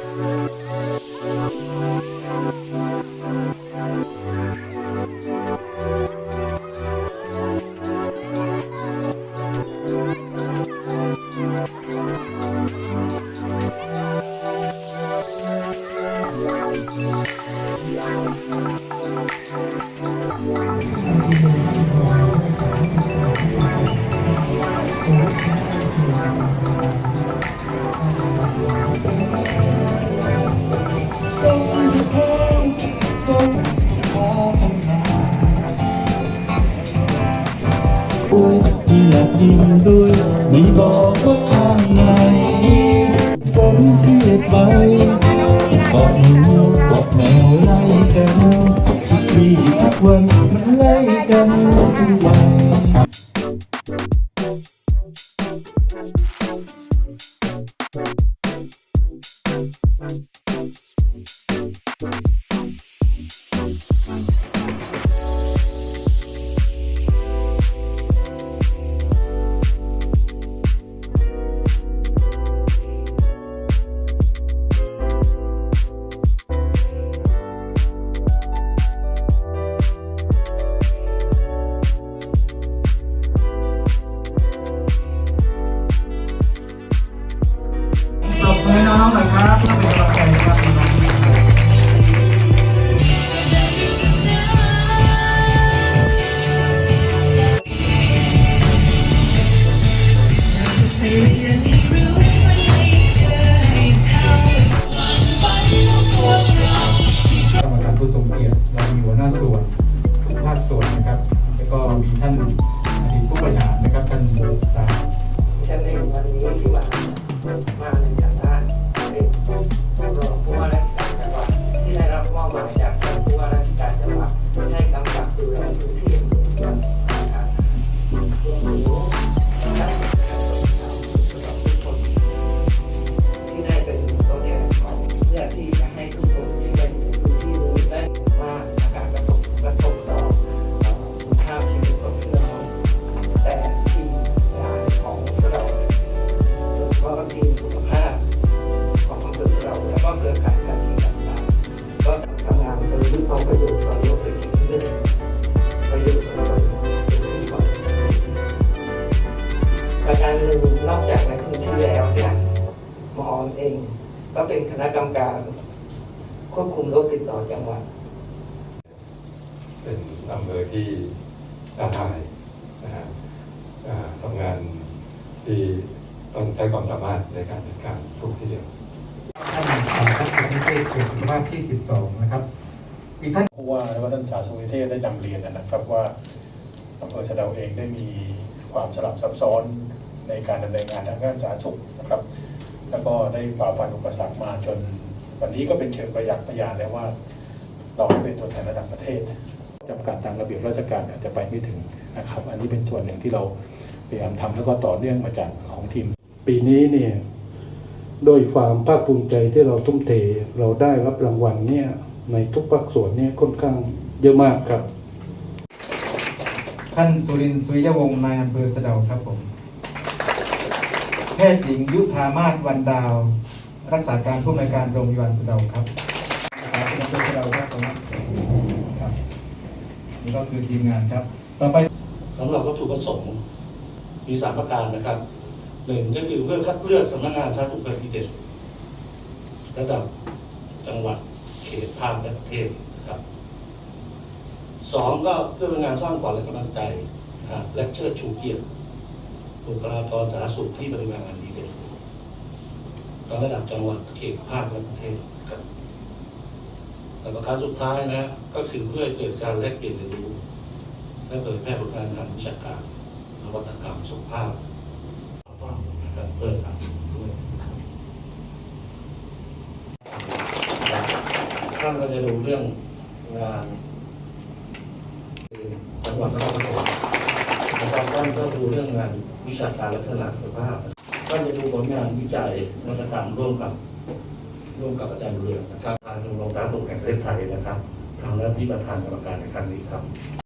อย ยินด้วยไม่บอกว่าทางไหนฝนเสียไปกอดหนูกอดแมวไล่กันมีทุกวันมันไล่กันทุกวันปร งก็เป็นคณะกรรมการควบคุมโรคติดต่อจังหวัดเป็นอำเภอที่ท้าทายนะฮะอ่าทำงานที่ต้องใช้ความสามารถในการจัดการทุกที่เดียวท่านสาธารณสุขเขตเขตสุขภาพที่ 12 นะครับอีกท่านผู้ว่าและว่าท่านสาธารณสุขนิเทศได้นำเรียนนะครับว่าอำเภอสะเดาเองได้มีความสลับซับซ้อนในการดำเนินงานทางด้านสาธารณสุขนะครับ แล้วก็ได้ฝ่าฟันอุปสรรคมาจน วันนี้ก็เป็นเชิงประยักษ์พยานแล้วว่า เราให้เป็นตัวแทนระดับประเทศจำกัดตามระเบียบราชการอาจจะไปไม่ถึงนะครับ อันนี้เป็นส่วนหนึ่งที่เราพยายามทำแล้วก็ต่อเนื่องมาจากของทีม ปีนี้เนี่ยโดวยความภาคภูมิใจที่เราทุ่มเทเราได้รับรางวัลเนี่ยในทุกภาคส่วนเนี่ยค่อนข้างเยอะมากครับ ท่านสุรินทร์สุริยวงศ์นายอำเภอสะเดาครับผมแพทย์หญิงยุธามาศวันดาว รักษาการผู้อำนวยการโรงพยาบาลสะเดาครับรักษาการอำเภอสะเดาครับผมครับนี่ก็คือทีมงานครับ ต่อไปสำหรับวัตถุประสงค์มีสามประการนะครับหนึ่งก็คือเพื่อคัดเลือกสำนักงานสาธารณสุขดีเด่นระดับจังหวัดเขตภาคและประเทศครับสองก็เพื่อเป็นงานสร้างขวัญและกำลังใจครับและเชิดชูเกียรติ บุคลากรสาธารณสุขที่ปฏิบัติงานดีเด่นทั้งระดับจังหวัดเขตภาคและประเทศครับแต่ประการสุดท้ายนะ ก็คือเพื่อเกิดการแลกเปลี่ยนเรียนรู้ และเผยแพร่ผลงานทางวิชาการนวัตกรรมสุขภาพนะครับเพื่อทำด้วยนะครับท่านก็จะดูเรื่องงานจังหวัดนครปฐม นะครับท่านก็ดูเรื่องงานวิชาการและพัฒนาสุขภาพท่านจะดูผลงานวิจัยนวัตกรรมร่วมกับร่วมกับอาจารย์เรืองนะครับทางโรงพยาบาลสุขแห่งประเทศไทยนะครับทำหน้าที่ประธานกรรมการในครั้งนี้ครับ